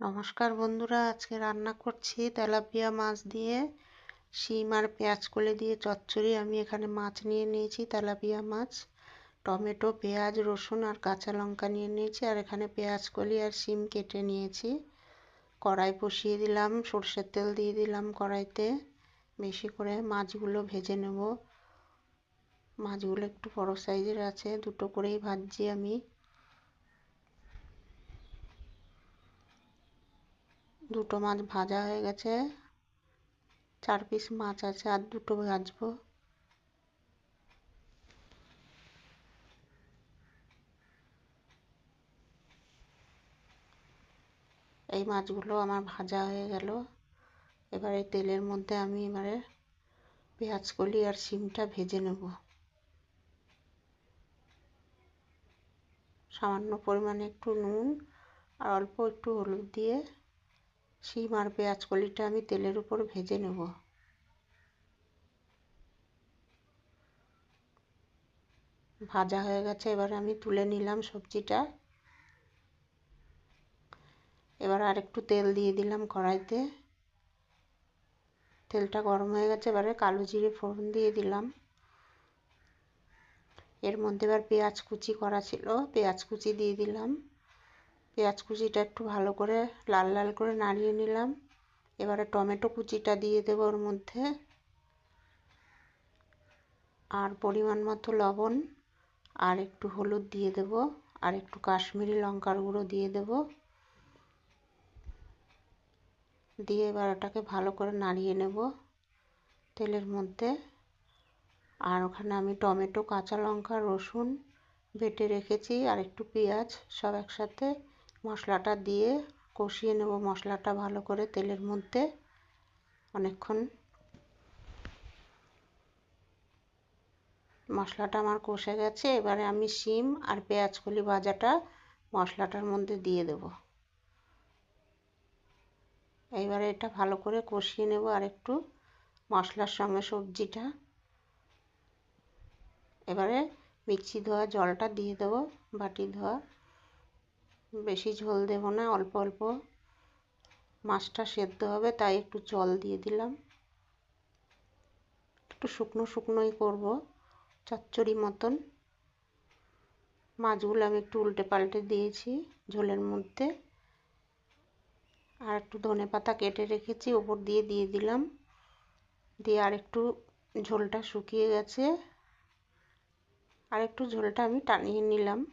নমস্কার বন্ধুরা, আজকে রান্না করছি তেলাপিয়া মাছ দিয়ে। শিম আর পেঁয়াজ কলে দিয়ে চচ্চড়ি। আমি এখানে মাছ নিয়ে নিয়েছি, তেলাপিয়া মাছ। টমেটো, পেঁয়াজ, রসুন আর কাঁচা লঙ্কা নিয়ে নিয়েছি। আর এখানে পেঁয়াজ কলি আর শিম কেটে নিয়েছি। কড়াই বসিয়ে দিলাম, সর্ষের তেল দিয়ে দিলাম কড়াইতে। বেশি করে মাছগুলো ভেজে নেব। মাছগুলো একটু বড় সাইজের আছে, দুটো করেই ভাজছি আমি। দুটো মাছ ভাজা হয়ে গেছে। চার পিস মাছ আছে, আর দুটো ভাজবো। এই মাছগুলো আমার ভাজা হয়ে গেল। এবারে তেলের মধ্যে আমি এবারে পেঁয়াজ কলি আর শিমটা ভেজে নেব। সামান্য পরিমাণে একটু নুন আর অল্প একটু হলুদ দিয়ে শিম আর পেঁয়াজ কলিটা আমি তেলের উপর ভেজে নেব। ভাজা হয়ে গেছে, এবার আমি তুলে নিলাম সবজিটা। এবার আর একটু তেল দিয়ে দিলাম কড়াইতে। তেলটা গরম হয়ে গেছে, এবারে কালো জিরে ফোড়ন দিয়ে দিলাম। এর মধ্যে এবার পেঁয়াজ কুচি করা ছিল, পেঁয়াজ কুচি দিয়ে দিলাম। পেঁয়াজ কুচিটা একটু ভালো করে লাল লাল করে নাড়িয়ে নিলাম। এবারে টমেটো কুচিটা দিয়ে দেবো ওর মধ্যে। আর পরিমাণ মতো লবণ আর একটু হলুদ দিয়ে দেব আর একটু কাশ্মীরি লঙ্কার গুঁড়ো দিয়ে দেব। দিয়ে এবার ওটাকে ভালো করে নাড়িয়ে নেব তেলের মধ্যে। আর ওখানে আমি টমেটো, কাঁচা লঙ্কা, রসুন বেটে রেখেছি আর একটু পেঁয়াজ সব একসাথে। মশলাটা দিয়ে কষিয়ে নেব। মশলাটা ভালো করে তেলের মধ্যে অনেকক্ষণ। মশলাটা আমার কষে গেছে। এবারে আমি শিম আর পেঁয়াজ কলি ভাজাটা মশলাটার মধ্যে দিয়ে দেব। এইবারে এটা ভালো করে কষিয়ে নেব আর একটু মশলার সঙ্গে সবজিটা। এবারে মিক্সি ধোয়া জলটা দিয়ে দেবো, বাটি ধোয়া। বেশি ঝোল দেব না, অল্প অল্প। মাছটা সেদ্ধ হবে, তাই একটু জল দিয়ে দিলাম। একটু শুকনো শুকনোই করব, চচ্চড়ি মতন। মাছগুলো আমি একটু উল্টে পাল্টে দিয়েছি ঝোলের মধ্যে। আর একটু ধনে পাতা কেটে রেখেছি, ওপর দিয়ে দিয়ে দিলাম। দিয়ে আর একটু ঝোলটা শুকিয়ে গেছে। আর একটু ঝোলটা আমি টানিয়ে নিলাম।